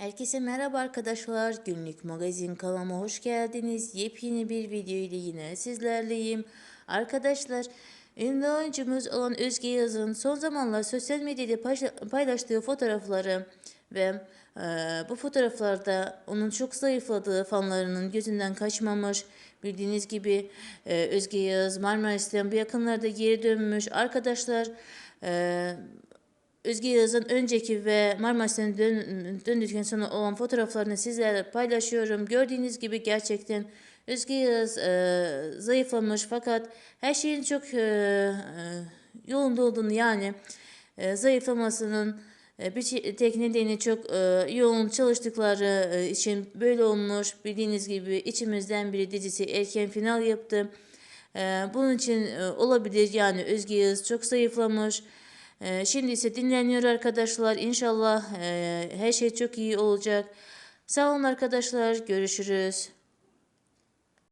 Herkese merhaba arkadaşlar. Günlük magazin kanalıma hoş geldiniz. Yepyeni bir video ile yine sizlerleyim. Arkadaşlar ünlü oyuncumuz olan Özge Yaz'ın son zamanlar sosyal medyada payla- paylaştığı fotoğrafları ve e, bu fotoğraflarda onun çok zayıfladığı fanlarının gözünden kaçmamış. Bildiğiniz gibi e, Özge Yağız Marmaris'ten bu yakınlarda geri dönmüş. Arkadaşlar e, Özge Yağız'ın önceki ve Marmaris'ten dön, döndükten sonra olan fotoğraflarını sizlerle paylaşıyorum. Gördüğünüz gibi gerçekten Özge Yağız e, zayıflamış fakat her şeyin çok e, e, yolunda olduğunu yani e, zayıflamasının e, bir tek nedeni çok e, yoğun çalıştıkları e, için böyle olmuş. Bildiğiniz gibi içimizden biri dizisi erken final yaptı. E, bunun için e, olabilir yani Özge Yağız çok zayıflamış. Ee, şimdi ise dinleniyor arkadaşlar. İnşallah e, her şey çok iyi olacak. Sağ olun arkadaşlar. Görüşürüz.